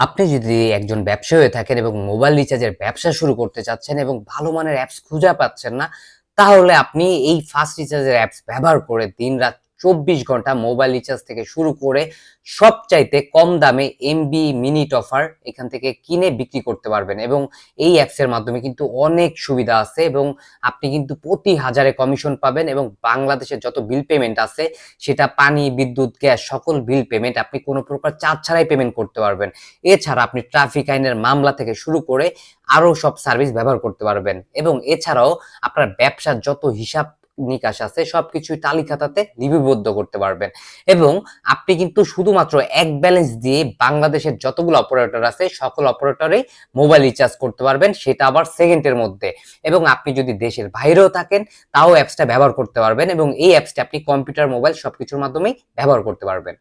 আপনি যদি একজন ব্যবসায়ী হয়ে থাকেন এবং মোবাইল রিচার্জের ব্যবসা শুরু করতে চাচ্ছেন এবং ভালো মানের অ্যাপস খুঁজে পাচ্ছেন না, তাহলে আপনি এই ফাস্ট রিচার্জের অ্যাপস ব্যবহার করে দিনরাত চব্বিশ ঘণ্টা মোবাইল রিচার্জ থেকে শুরু করে সবচাইতে কম দামে এমবি মিনিট অফার এখান থেকে কিনে বিক্রি করতে পারবেন এবং এই অ্যাপসের মাধ্যমে কিন্তু অনেক সুবিধা আছে এবং আপনি কিন্তু প্রতি হাজারে কমিশন পাবেন এবং বাংলাদেশের যত বিল পেমেন্ট আছে, সেটা পানি, বিদ্যুৎ, গ্যাস, সকল বিল পেমেন্ট আপনি কোনো প্রকার চার্জ ছাড়াই পেমেন্ট করতে পারবেন। এছাড়া আপনি ট্রাফিক আইনের মামলা থেকে শুরু করে আরও সব সার্ভিস ব্যবহার করতে পারবেন এবং এছাড়াও আপনার ব্যবসার যত হিসাব নিকাশ আছে, সবকিছুই তালিকাতাতে লিপিবদ্ধ করতে পারবেন। এবং আপনি কিন্তু শুধুমাত্র এক ব্যালেন্স দিয়ে বাংলাদেশের যতগুলো অপারেটর আছে, সকল অপারেটরেই মোবাইল রিচার্জ করতে পারবেন, সেটা আবার সেকেন্ডের মধ্যে। এবং আপনি যদি দেশের বাইরেও থাকেন, তাও অ্যাপসটা ব্যবহার করতে পারবেন এবং এই অ্যাপসটা আপনি কম্পিউটার মোবাইল সব কিছুর মাধ্যমেই ব্যবহার করতে পারবেন।